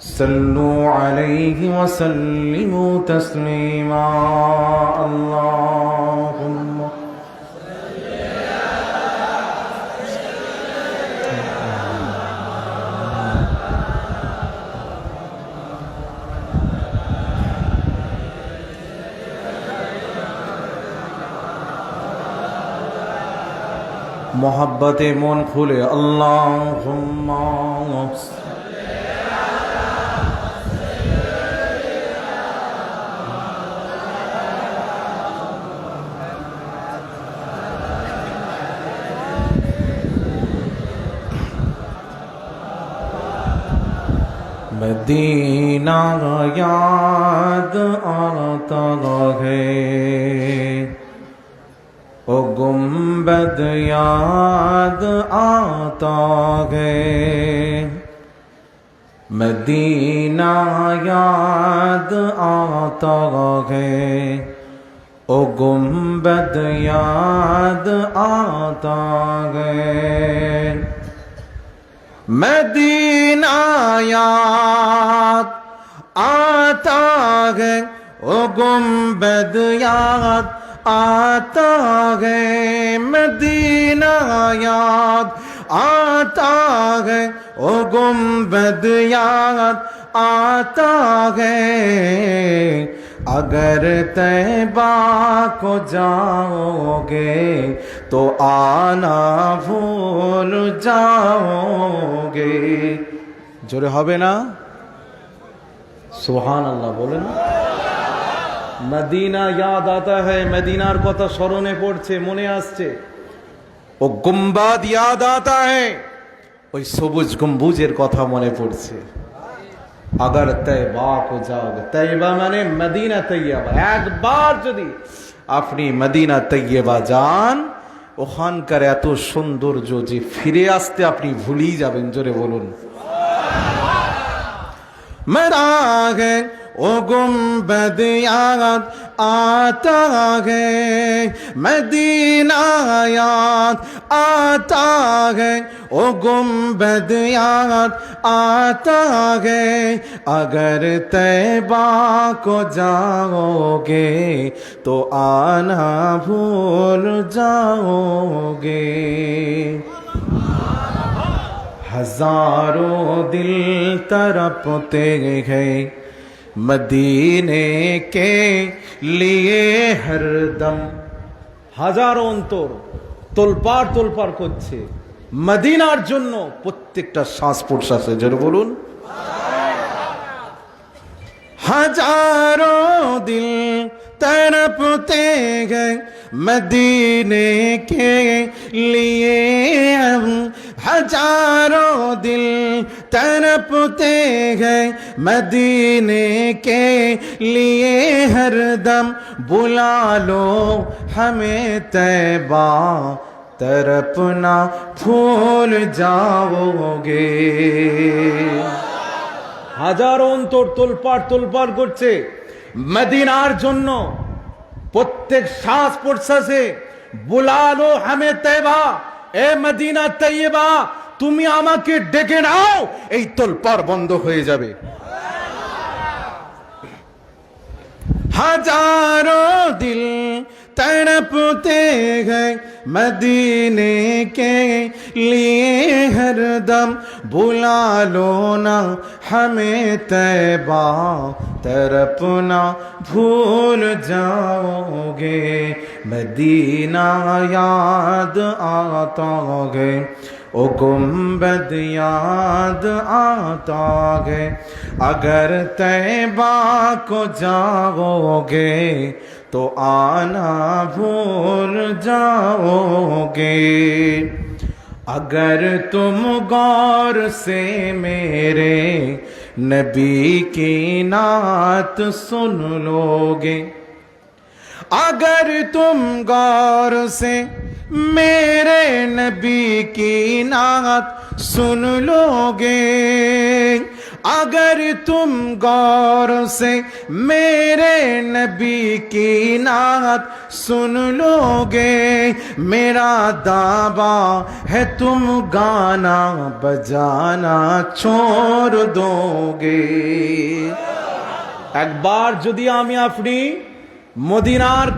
صلوا عليه وسلموا تسليما. اللهم محبت من خلق اللهم Medina ইয়াদ অনত রহে ও গুম্বদ ইয়াদ আত গে Medina ইয়াদ আত গে ও গুম্বদ আত গে مدینہ ہے او گنبد یاد آتا ہے مدینہ یاد آتا ہے او گنبد یاد آتا ہے اگر تیبا کو جاؤ گے تو آنا بھول جاؤ گے جرے ہوبے نا সোহান আল্লাহ বলেন। Medina ইয়াদ আতা হ্যায় মদিনার কথা স্মরণে পড়ছে, মনে আসছে। ও গুম্বাদ ইয়াদ আতা হ্যায় ওই সবুজ গম্বুজের কথা মনে পড়ছে। আগার তৈবা কো যাওগে। তৈবা মানে মদিনা তৈয়বা একবার যদি আপনি মদিনা তৈয়বা যান, ওখানকার এত সৌন্দর্য যে ফিরে আসতে আপনি ভুলেই যাবেন, জোরে বলুন। مرا ہے او گنبد یاد آتا ہے مدینہ یاد آتا ہے او گنبد یاد آتا ہے اگر طیبہ کو جاؤ گے تو آنا بھول جاؤ گے हजारों दिल तरपते हैं मदीने के लिए हरदम হাজারো অন্তর তোলপার তোলপার করছে মদিনার জন্য প্রত্যেকটা শ্বাস প্রশ্বাসে জোরে বলুন हजारों दिल तड़पते हैं मदीने के लिए हम हजारों दिल तड़पते हैं मदीने के लिए हरदम बुला लो हमें तैबा तरपना भूल जाओगे হাজার অন্তর তোলপাড় তোলপাড় করছে মদিনার জন্য প্রত্যেক শ্বাস প্রশ্বাসে বুলালো হামে তেবা এ মদিনা তৈবা তুমি আমাকে ডেকে নাও এই তোলপাড় বন্ধ হয়ে যাবে हजारों दिल तड़पते हैं मदीने के लिए हरदम बुला लो ना हमें तैबा तरपना भूल जाओगे مدینہ یاد آتا ہے او گمبد یاد آتا ہے۔ اگر تیبہ کو جاؤ گے تو آنا بھول جاؤ گے اگر تم غور سے میرے نبی کی نعت سن لوگے اگر تم غور سے میرے نبی کی نعت سن لو گے اگر تم غور سے میرے نبی کی نعت سن لو گے میرا دعویٰ ہے تم گانا بجانا چھوڑ دو گے۔ بار جدی আমি আপনি মদিনার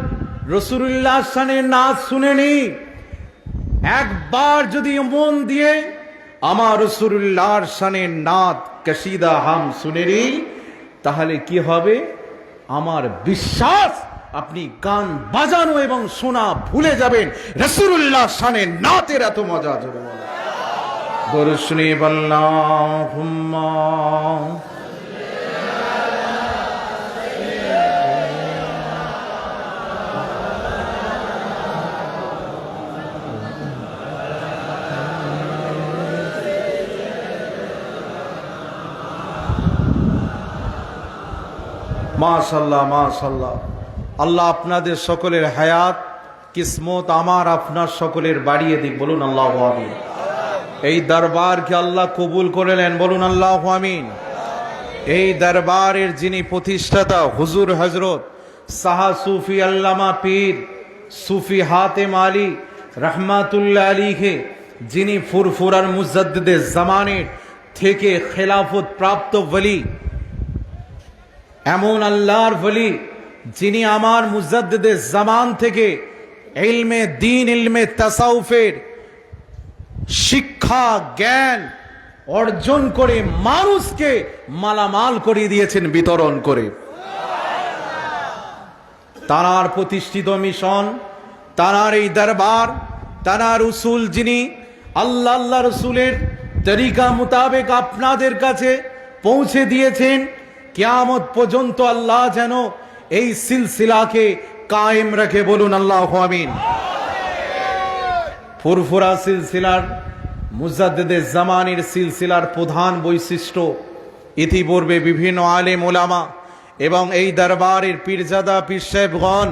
রসুল্লাহ শুনে নি একবার যদি মন দিয়ে আমার রসুল্লাহর সানের নাচ কশিদা হাম শুনে নি তাহলে কি হবে? আমার বিশ্বাস আপনি গান বাজানো এবং শোনা ভুলে যাবেন। রসুল্লাহ সানের নাতের এত মজা জোরে বলো। দর্শনে বল্লাহ মাশাল্লাহ মাশাল্লাহ। আল্লাহ আপনাদের সকলের হায়াত, কিসমত আমার আপনার সকলের বাড়িয়ে দিক, বলুন আল্লাহ আমিন। এই দরবারকে আল্লাহ কবুল করে নেন, বলুন আল্লাহ আমিন। এই দরবারের যিনি প্রতিষ্ঠাতা, হুজুর হজরত সাহা সুফি আল্লামা পীর, সুফি হাতেম আলী রহমাতুল্লাহ আলীকে, যিনি ফুরফুরার মুজাদ্দে জামানের থেকে খেলাফত প্রাপ্ত বলি এমন আল্লাহর বলি যিনি আমার মুজাদ্দে জামান থেকে ইলমে দিন, ইলমে তাসাউফের শিক্ষা, জ্ঞান অর্জন করে মানুষকে মালামাল করে দিয়েছেন, বিতরণ করে। তারার প্রতিষ্ঠিত মিশন, তারার এই দরবার, তারার উসুল যিনি আল্লাহ আল্লাহ রসুলের তরিকা মোতাবেক আপনাদের কাছে পৌঁছে দিয়েছেন কিয়ামত পর্যন্ত আল্লাহ যেন এই সিলসিলাকে কায়েম রেখে বলুন, আল্লাহ আমিন। ফুরফুরা সিলসিলার, মুজাদ্দেদে জামানের সিলসিলার প্রধান বৈশিষ্ট্য ইতিপূর্বে বিভিন্ন আলেম ওলামা এবং এই দরবারের পীরজাদা পীর সাহেবগণ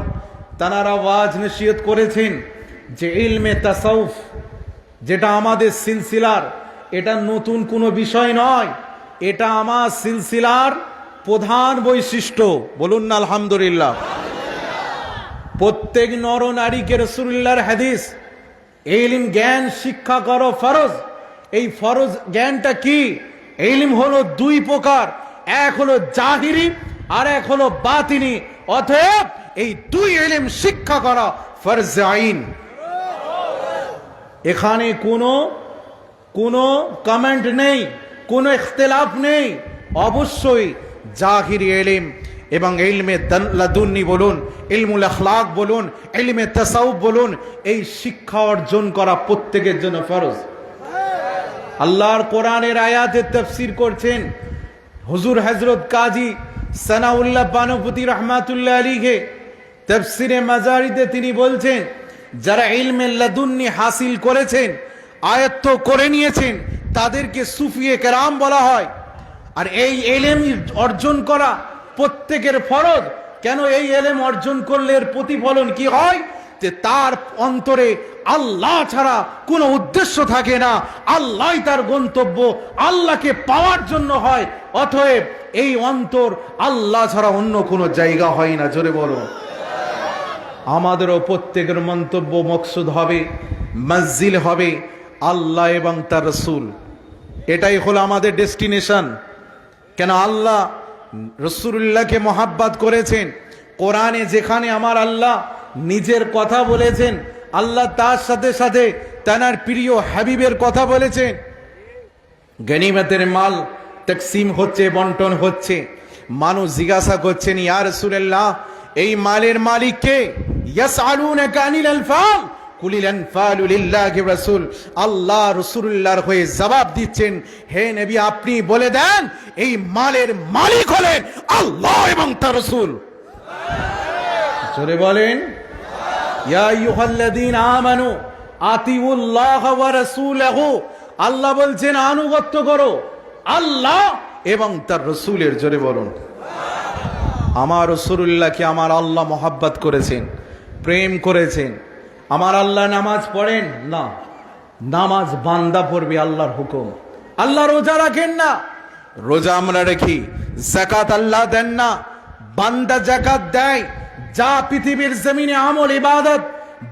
তানারা ওয়াজ নসিহত করেছেন যে ইলমে তাসাউফ, যেটা আমাদের সিলসিলার, এটা নতুন কোনো বিষয় নয়, এটা আমার সিলসিলার প্রধান বৈশিষ্ট্য, বলুন না আলহামদুলিল্লাহ। প্রত্যেক নর নারীকে রসুল্লাহর হাদিস, এলিম জ্ঞান, শিক্ষা করো ফরজ। এই ফরজ জ্ঞানটা কি? এলিম হলো দুই প্রকার, এক হলো জাহিরি আর এক হলো বাতিনি। অতএব এই দুই এলিম শিক্ষা করা, ফরজ আইন। এখানে কোনো কোনো কমেন্ট নেই, কোনো ইখতলাফ নেই। অবশ্যই জাহিরি এলিম এবং দান- লাদুন্নি বলুন, ইলমুল আখলাক বলুন, ইলমে তাসাউফ বলুন, এই শিক্ষা অর্জন করা প্রত্যেকের জন্য ফরজ। আল্লাহর কোরআনের আয়াতের তফসির করছেন হুজুর হজরত কাজী সানাউল্লাহ বানুপতি রহমাতুল্লাহ আলীকে তফসিরে মাজারিতে তিনি বলছেন, যারা ইলমে লাদুন্নি হাসিল করেছেন, আয়ত্ত করে নিয়েছেন, তাদেরকে সুফিয়ে কেরাম বলা হয়। আর এই এলেম অর্জন করা প্রত্যেকের ফরজ। কেন এই এলেম অর্জন করলে এর প্রতিফলন কি হয়? যে তার অন্তরে আল্লাহ ছাড়া কোনো উদ্দেশ্য থাকে না। আল্লাহ তার গন্তব্য। আল্লাহকে পাওয়ার জন্য হয়। অতএব এই অন্তর আল্লাহ ছাড়া অন্য কোনো জায়গা হয় না। জোরে বলো। আমাদেরও প্রত্যেকের মন্তব্য মকসুদ হবে মসজিদ হবে। আল্লাহ এবং তার রসুল। এটাই হলো আমাদের ডেস্টিনেশন। কেন আল্লাহ রসুল্লাহকে মহাব্বাত করেছেন? কোরআনে যেখানে আমার আল্লাহ নিজের কথা বলেছেন, আল্লাহ তার সাথে সাথে তানার প্রিয় হাবিবের কথা বলেছেন। গনিমতের মাল তকসিম হচ্ছে, বন্টন হচ্ছে। মানুষ জিজ্ঞাসা করছেন, ইয়া রসুল্লাহ এই মালের মালিক কে ইয়াসআলুনাকা আনিল আলফাল কুলিল আনফালু লিল্লাহি রাসূল। আল্লাহ রাসূলুল্লাহর হয়ে জবাব দিচ্ছেন, হে নবী, আপনি বলে দেন, এই মালের মালিক হলেন আল্লাহ এবং তার রাসূল। জোরে বলেন, ইয়া আইয়ুহাল্লাযীনা আমানু আতিউল্লাহ ওয়া রাসূলাহু। আল্লাহ বলছেন, আনুগত্য করো, আল্লাহ এবং তার রসুলের। জোরে বলুন। আমার রসুল্লাহকে আমার আল্লাহ মোহাব্বত করেছেন, প্রেম করেছেন? আমার আল্লাহ নামাজ পড়েন? না। নামাজ বান্দা পড়বে আল্লাহর হুকুম। আল্লাহ রোজা রাখেন না। রোজা আমরা রেখি। জাকাত আল্লাহ দেন না। বান্দা জাকাত দেয়। যা পৃথিবীর জমিনে আমল, ইবাদত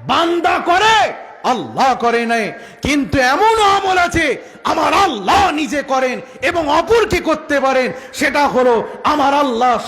বান্দা করে, আল্লাহ করে নাই। কিন্তু এমন আমল আছে, আমার আল্লাহ নিজে করেন এবং অপরকে করতে পারেন। সেটা হলো আমার আল্লাহ